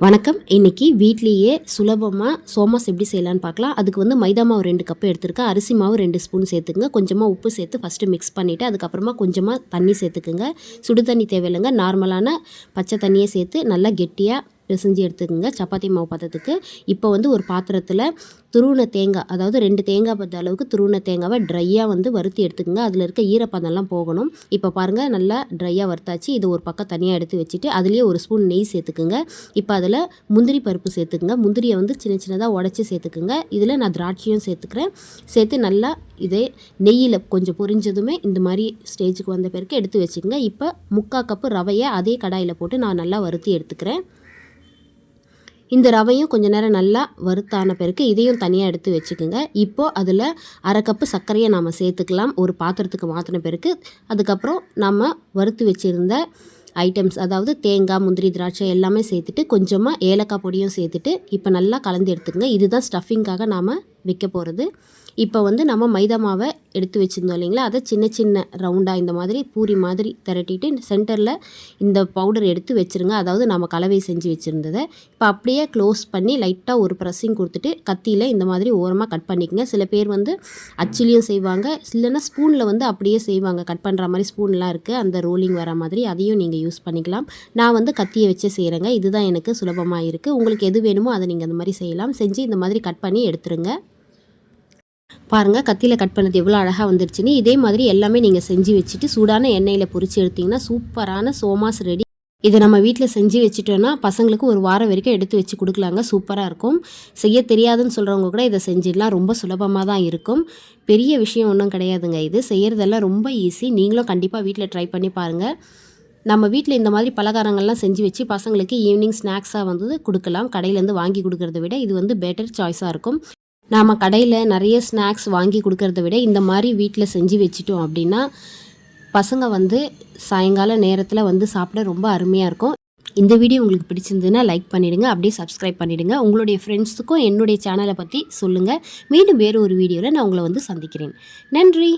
வணக்கம். இன்னைக்கு வீட்லேயே சுலபமாக சோமாஸ் எப்படி செய்யலான்னு பார்க்கலாம். அதுக்கு வந்து மைதா மாவு ரெண்டு கப்பு எடுத்துருக்கேன். அரிசி மாவு ரெண்டு ஸ்பூன் சேர்த்துக்குங்க. கொஞ்சமாக உப்பு சேர்த்து ஃபஸ்ட்டு மிக்ஸ் பண்ணிவிட்டு அதுக்கப்புறமா கொஞ்சமாக தண்ணி சேர்த்துக்குங்க. சுடு தண்ணி தேவையில்லைங்க. நார்மலான பச்சை தண்ணியை சேர்த்து நல்லா கெட்டியாக பிசைஞ்சு எடுத்துக்கோங்க. சப்பாத்தி மாவு பதத்துக்கு. இப்போ வந்து ஒரு பாத்திரத்தில் துருவின தேங்காய் அதாவது ரெண்டு தேங்காய் பற்ற அளவுக்கு துருவின தேங்காவை ட்ரையாக வந்து வறுத்து எடுத்துக்கோங்க. அதில் இருக்க ஈரப்பதம்லாம் போகணும். இப்போ பாருங்கள் நல்லா ட்ரையாக வறுத்தாச்சு. இது ஒரு பக்கம் தனியாக எடுத்து வச்சுட்டு அதுலேயே ஒரு ஸ்பூன் நெய் சேர்த்துக்குங்க. இப்போ அதில் முந்திரி பருப்பு சேர்த்துக்குங்க. முந்திரியை வந்து சின்ன சின்னதாக உடச்சி சேர்த்துக்குங்க. இதில் நான் திராட்சையும் சேர்த்துக்கிறேன். சேர்த்து நல்லா இதே நெய்யில் கொஞ்சம் பொரிஞ்சதுமே இந்த மாதிரி ஸ்டேஜுக்கு வந்த பிறகு எடுத்து வச்சுக்கோங்க. இப்போ முக்கால் கப்பு ரவையை அதே கடாயில் போட்டு நான் நல்லா வறுத்து எடுத்துக்கிறேன். இந்த ரவையும் கொஞ்ச நேரம் நல்லா வறுத்தான பிறகு இதையும் தனியாக எடுத்து வச்சுக்கோங்க. இப்போது அதில் அரை கப்பு சர்க்கரையை நாம் சேர்த்துக்கலாம். ஒரு பாத்திரத்துக்கு மாற்றின பிறகு அதுக்கப்புறம் நம்ம வறுத்து வச்சுருந்த ஐட்டம்ஸ் அதாவது தேங்காய் முந்திரி திராட்சை எல்லாமே சேர்த்துட்டு கொஞ்சமாக ஏலக்காய் பொடியும் சேர்த்துட்டு இப்போ நல்லா கலந்து எடுத்துக்கங்க. இதுதான் ஸ்டஃபிங்காக நாம் விற்க போகிறது இப்போ வந்து நம்ம மைதா மாவை எடுத்து வச்சுருந்தோம் இல்லைங்களா? அதை சின்ன சின்ன ரவுண்டாக இந்த மாதிரி பூரி மாதிரி திரட்டிட்டு சென்டரில் இந்த பவுடர் எடுத்து வச்சுருங்க. அதாவது நம்ம கலவை செஞ்சு வச்சுருந்ததை. இப்போ அப்படியே க்ளோஸ் பண்ணி லைட்டாக ஒரு ப்ரெஸ்ஸிங் கொடுத்துட்டு கத்தியில் இந்த மாதிரி ஓரமாக கட் பண்ணிக்கங்க. சில பேர் வந்து அச்சிலையும் செய்வாங்க. இல்லைன்னா ஸ்பூனில் வந்து அப்படியே செய்வாங்க. கட் பண்ணுற மாதிரி ஸ்பூன்லாம் இருக்குது அந்த ரோலிங் வர மாதிரி அதையும் நீங்கள் யூஸ் பண்ணிக்கலாம். நான் வந்து கத்தியை வச்சு செய்கிறேங்க இதுதான் எனக்கு சுலபமாக இருக்குது உங்களுக்கு எது வேணுமோ அதை நீங்கள் அந்த மாதிரி செய்யலாம். செஞ்சு இந்த மாதிரி கட் பண்ணி எடுத்துருங்க. பாருங்கள் கத்தியில் கட் பண்ணது எவ்வளோ அழகாக வந்துருச்சுன்னு. இதே மாதிரி எல்லாமே நீங்கள் செஞ்சு வச்சுட்டு சூடான எண்ணெயில் பொறிச்சு எடுத்திங்கன்னா சூப்பரான சோமாஸ் ரெடி. இதை நம்ம வீட்டில் செஞ்சு வச்சுட்டோன்னா பசங்களுக்கு ஒரு வாரம் வரைக்கும் எடுத்து வச்சு கொடுக்கலாங்க. சூப்பராக இருக்கும். செய்ய தெரியாதுன்னு சொல்கிறவங்க கூட இதை செஞ்சிடலாம். ரொம்ப சுலபமாக தான் இருக்கும். பெரிய விஷயம் ஒன்றும் கிடையாதுங்க இது. செய்கிறதெல்லாம் ரொம்ப ஈஸி நீங்களும் கண்டிப்பாக வீட்டில் ட்ரை பண்ணி பாருங்கள் நம்ம வீட்டில் இந்த மாதிரி பலகாரங்கள்லாம் செஞ்சு வச்சு பசங்களுக்கு ஈவினிங் ஸ்நாக்ஸாக வந்து கொடுக்கலாம். கடையிலேருந்து வாங்கி கொடுக்கறத விட இது வந்து பெட்டர் சாய்ஸாக இருக்கும். நாம் கடையில் நிறைய ஸ்நாக்ஸ் வாங்கி கொடுக்கறத விட இந்த மாதிரி வீட்டில் செஞ்சு வச்சிட்டோம் அப்படின்னா பசங்க வந்து சாயங்கால நேரத்தில் வந்து சாப்பிட ரொம்ப அருமையாக இருக்கும். இந்த வீடியோ உங்களுக்கு பிடிச்சிருந்ததுன்னா லைக் பண்ணிவிடுங்க அப்படியே சப்ஸ்கிரைப் பண்ணிவிடுங்க உங்களுடைய ஃப்ரெண்ட்ஸுக்கும் என்னுடைய சேனலை பற்றி சொல்லுங்கள் மீண்டும் வேறு ஒரு வீடியோவில் நான் உங்களை வந்து சந்திக்கிறேன். நன்றி!